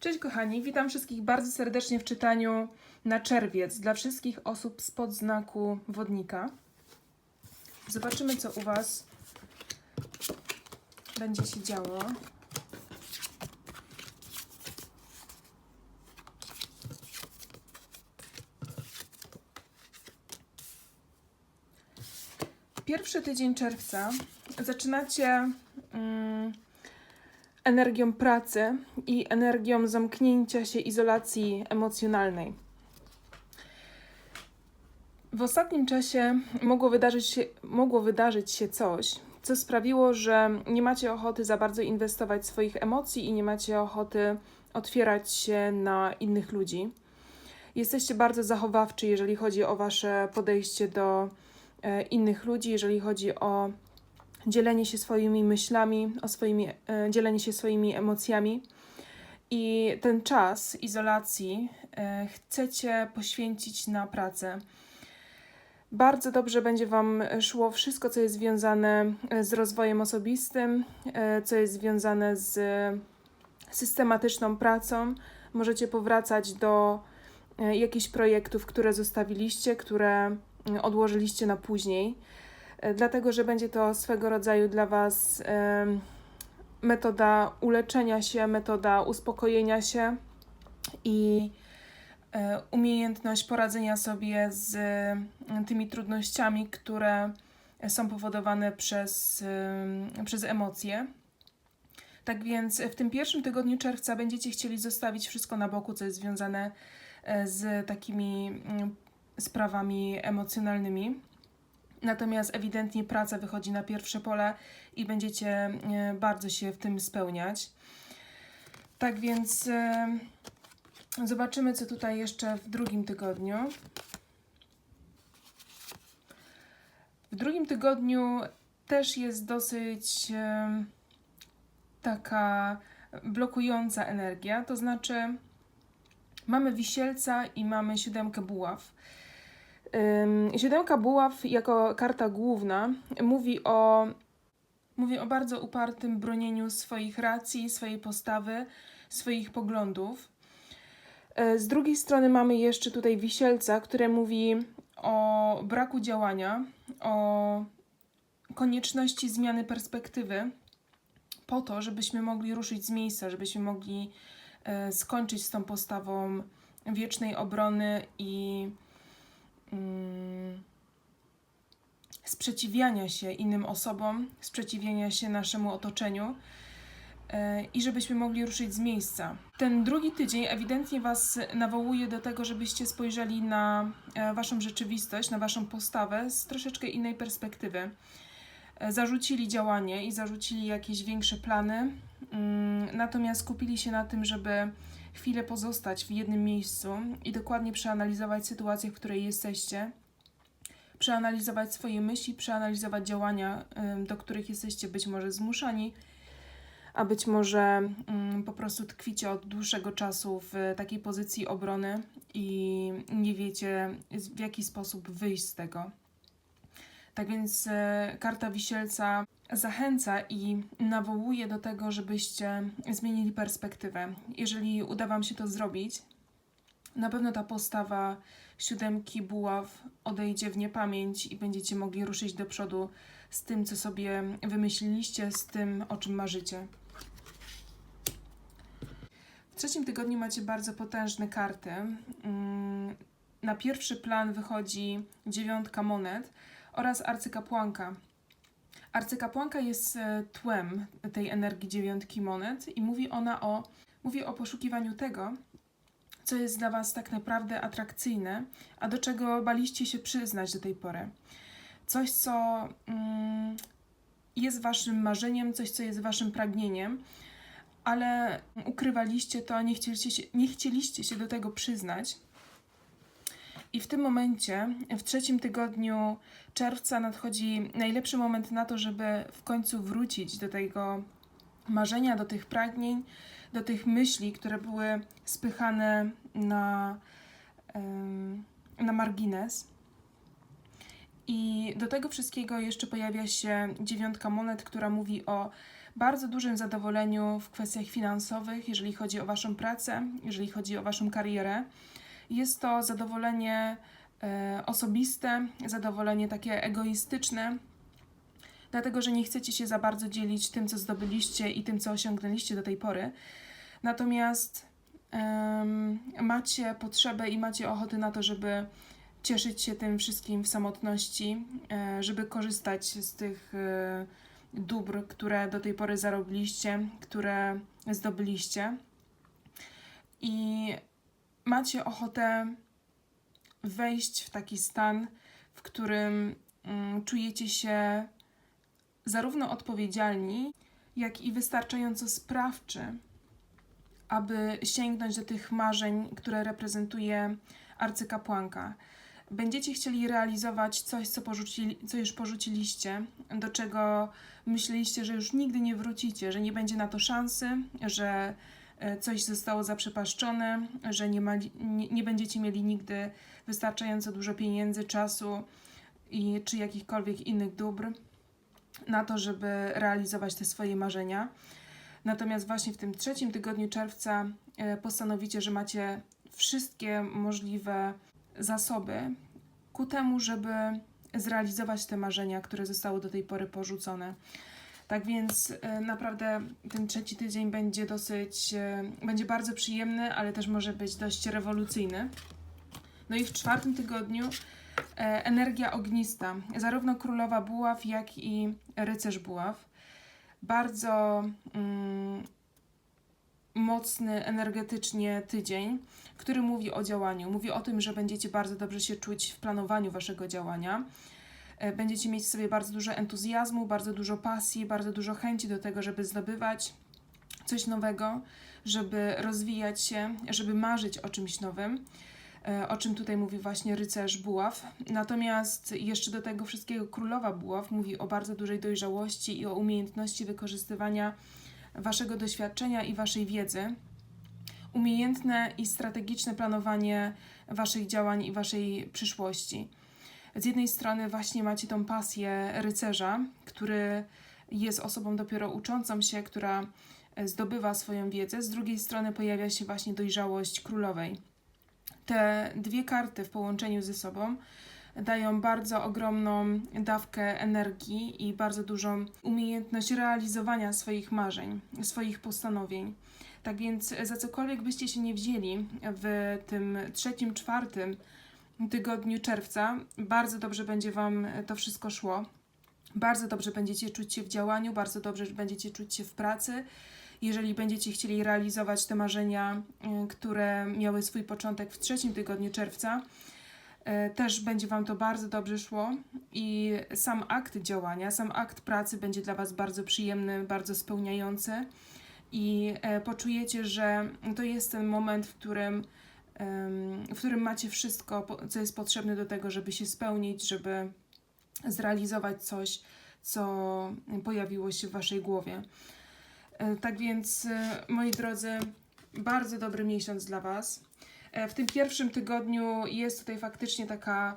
Cześć kochani, witam wszystkich bardzo serdecznie w czytaniu na czerwiec dla wszystkich osób spod znaku wodnika. Zobaczymy, co u Was będzie się działo. Pierwszy tydzień czerwca zaczynacie mm, energią pracy i energią zamknięcia się, izolacji emocjonalnej. W ostatnim czasie mogło wydarzyć się, mogło wydarzyć się coś, co sprawiło, że nie macie ochoty za bardzo inwestować swoich emocji i nie macie ochoty otwierać się na innych ludzi. Jesteście bardzo zachowawczy, jeżeli chodzi o wasze podejście do e, innych ludzi, jeżeli chodzi o dzielenie się swoimi myślami, o swoimi, e, dzielenie się swoimi emocjami. I ten czas izolacji e, chcecie poświęcić na pracę. Bardzo dobrze będzie Wam szło wszystko, co jest związane e, z rozwojem osobistym, co jest związane z systematyczną pracą. Możecie powracać do jakichś projektów, które zostawiliście, które odłożyliście na później dlatego że będzie to swego rodzaju dla Was metoda uleczenia się, metoda uspokojenia się i e, umiejętność poradzenia sobie z e, tymi trudnościami, które są powodowane przez, przez emocje. Tak więc w tym pierwszym tygodniu czerwca będziecie chcieli zostawić wszystko na boku, co jest związane e, z takimi sprawami emocjonalnymi. Natomiast ewidentnie praca wychodzi na pierwsze pole i będziecie e, bardzo się w tym spełniać. Tak więc e, zobaczymy, co tutaj jeszcze w drugim tygodniu. W drugim tygodniu też jest dosyć e, taka blokująca energia, to znaczy mamy wisielca i mamy siódemkę buław. Siódemka buław jako karta główna mówi o, mówi o bardzo upartym bronieniu swoich racji, swojej postawy, swoich poglądów. E, Z drugiej strony mamy jeszcze tutaj wisielca, które mówi o braku działania, o konieczności zmiany perspektywy, po to, żebyśmy mogli ruszyć z miejsca, żebyśmy mogli e, skończyć z tą postawą wiecznej obrony i sprzeciwiania się innym osobom, sprzeciwiania się naszemu otoczeniu e, i żebyśmy mogli ruszyć z miejsca. Ten drugi tydzień ewidentnie Was nawołuje do tego, żebyście spojrzeli na e, Waszą rzeczywistość, na Waszą postawę z troszeczkę innej perspektywy. E, Zarzucili działanie i zarzucili jakieś większe plany, mm, natomiast skupili się na tym, żeby chwilę pozostać w jednym miejscu i dokładnie przeanalizować sytuację, w której jesteście, przeanalizować swoje myśli, przeanalizować działania, do których jesteście być może zmuszani, a być może ym, po prostu tkwicie od dłuższego czasu w takiej pozycji obrony i nie wiecie, w jaki sposób wyjść z tego. Tak więc e, karta wisielca zachęca i nawołuje do tego, żebyście zmienili perspektywę. Jeżeli uda Wam się to zrobić, na pewno ta postawa siódemki buław odejdzie w niepamięć i będziecie mogli ruszyć do przodu z tym, co sobie wymyśliliście, z tym, o czym marzycie. W trzecim tygodniu macie bardzo potężne karty. Mm, Na pierwszy plan wychodzi dziewiątka monet oraz arcykapłanka. Arcykapłanka jest e, tłem tej energii dziewiątki monet i mówi ona o, mówi o poszukiwaniu tego, co jest dla Was tak naprawdę atrakcyjne, a do czego baliście się przyznać do tej pory. Coś, co mm, jest Waszym marzeniem, coś, co jest Waszym pragnieniem, ale ukrywaliście to, nie chcieliście się, nie chcieliście się do tego przyznać. I w tym momencie, w trzecim tygodniu czerwca, nadchodzi najlepszy moment na to, żeby w końcu wrócić do tego marzenia, do tych pragnień, do tych myśli, które były spychane na, na margines. I do tego wszystkiego jeszcze pojawia się dziewiątka monet, która mówi o bardzo dużym zadowoleniu w kwestiach finansowych, jeżeli chodzi o Waszą pracę, jeżeli chodzi o Waszą karierę. Jest to zadowolenie e, osobiste, zadowolenie takie egoistyczne, dlatego że nie chcecie się za bardzo dzielić tym, co zdobyliście i tym, co osiągnęliście do tej pory. Natomiast em, macie potrzebę i macie ochotę na to, żeby cieszyć się tym wszystkim w samotności, e, żeby korzystać z tych e, dóbr, które do tej pory zarobiliście, które zdobyliście. I macie ochotę wejść w taki stan, w którym mm, czujecie się zarówno odpowiedzialni, jak i wystarczająco sprawczy, aby sięgnąć do tych marzeń, które reprezentuje arcykapłanka. Będziecie chcieli realizować coś, co, porzucili, co już porzuciliście, do czego myśleliście, że już nigdy nie wrócicie, że nie będzie na to szansy, że coś zostało zaprzepaszczone, że nie, ma, nie, nie będziecie mieli nigdy wystarczająco dużo pieniędzy, czasu i czy jakichkolwiek innych dóbr na to, żeby realizować te swoje marzenia. Natomiast właśnie w tym trzecim tygodniu czerwca e, postanowicie, że macie wszystkie możliwe zasoby ku temu, żeby zrealizować te marzenia, które zostały do tej pory porzucone. Tak więc e, naprawdę ten trzeci tydzień będzie dosyć, e, będzie bardzo przyjemny, ale też może być dość rewolucyjny. No i w czwartym tygodniu e, energia ognista, zarówno królowa buław, jak i rycerz buław. Bardzo mm, mocny energetycznie tydzień, który mówi o działaniu. Mówi o tym, że będziecie bardzo dobrze się czuć w planowaniu waszego działania. E, Będziecie mieć w sobie bardzo dużo entuzjazmu, bardzo dużo pasji, bardzo dużo chęci do tego, żeby zdobywać coś nowego, żeby rozwijać się, żeby marzyć o czymś nowym, e, o czym tutaj mówi właśnie rycerz Buław. Natomiast jeszcze do tego wszystkiego królowa Buław mówi o bardzo dużej dojrzałości i o umiejętności wykorzystywania waszego doświadczenia i waszej wiedzy, umiejętne i strategiczne planowanie waszych działań i waszej przyszłości. Z jednej strony właśnie macie tą pasję rycerza, który jest osobą dopiero uczącą się, która e, zdobywa swoją wiedzę, z drugiej strony pojawia się właśnie dojrzałość królowej. Te dwie karty w połączeniu ze sobą dają bardzo ogromną dawkę energii i bardzo dużą umiejętność realizowania swoich marzeń, swoich postanowień. Tak więc za cokolwiek byście się nie wzięli w tym trzecim, czwartym tygodniu czerwca, bardzo dobrze będzie Wam to wszystko szło. Bardzo dobrze będziecie czuć się w działaniu, bardzo dobrze będziecie czuć się w pracy. Jeżeli będziecie chcieli realizować te marzenia, y, które miały swój początek w trzecim tygodniu czerwca, y, też będzie Wam to bardzo dobrze szło i sam akt działania, sam akt pracy będzie dla Was bardzo przyjemny, bardzo spełniający i e, poczujecie, że to jest ten moment, w którym, w którym macie wszystko, co jest potrzebne do tego, żeby się spełnić, żeby zrealizować coś, co pojawiło się w Waszej głowie. E, Tak więc, e, moi drodzy, bardzo dobry miesiąc dla Was. E, W tym pierwszym tygodniu jest tutaj faktycznie taka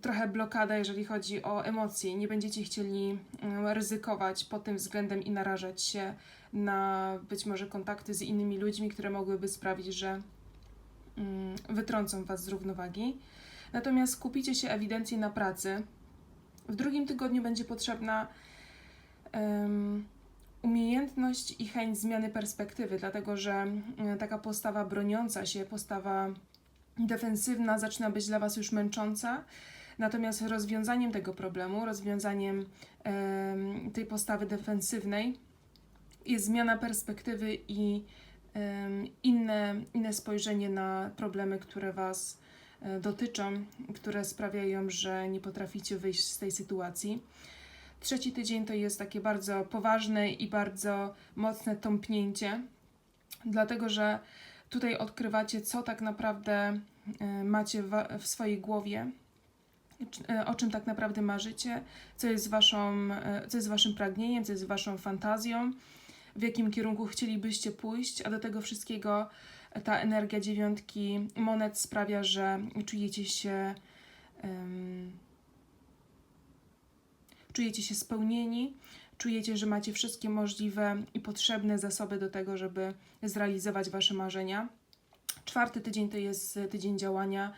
trochę blokada, jeżeli chodzi o emocje. Nie będziecie chcieli ryzykować pod tym względem i narażać się na być może kontakty z innymi ludźmi, które mogłyby sprawić, że mm, wytrącą Was z równowagi. Natomiast skupicie się ewidentnie na pracy. W drugim tygodniu będzie potrzebna em, umiejętność i chęć zmiany perspektywy, dlatego że taka postawa broniąca się, postawa defensywna zaczyna być dla Was już męcząca. Natomiast rozwiązaniem tego problemu, rozwiązaniem em, tej postawy defensywnej jest zmiana perspektywy i inne, inne spojrzenie na problemy, które Was e, dotyczą, które sprawiają, że nie potraficie wyjść z tej sytuacji. Trzeci tydzień to jest takie bardzo poważne i bardzo mocne tąpnięcie, dlatego że tutaj odkrywacie, co tak naprawdę e, macie w swojej głowie, e, o czym tak naprawdę marzycie, co jest, waszą, e, co jest waszym pragnieniem, co jest waszą fantazją, w jakim kierunku chcielibyście pójść, a do tego wszystkiego ta energia dziewiątki monet sprawia, że czujecie się em, czujecie się spełnieni, czujecie, że macie wszystkie możliwe i potrzebne zasoby do tego, żeby zrealizować Wasze marzenia. Czwarty tydzień to jest tydzień działania,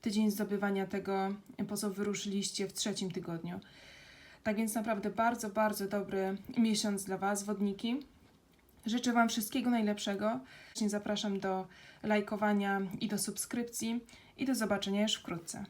tydzień zdobywania tego, po co wyruszyliście w trzecim tygodniu. Tak więc naprawdę bardzo, bardzo dobry miesiąc dla Was, wodniki. Życzę Wam wszystkiego najlepszego. Zapraszam do lajkowania i do subskrypcji i do zobaczenia już wkrótce.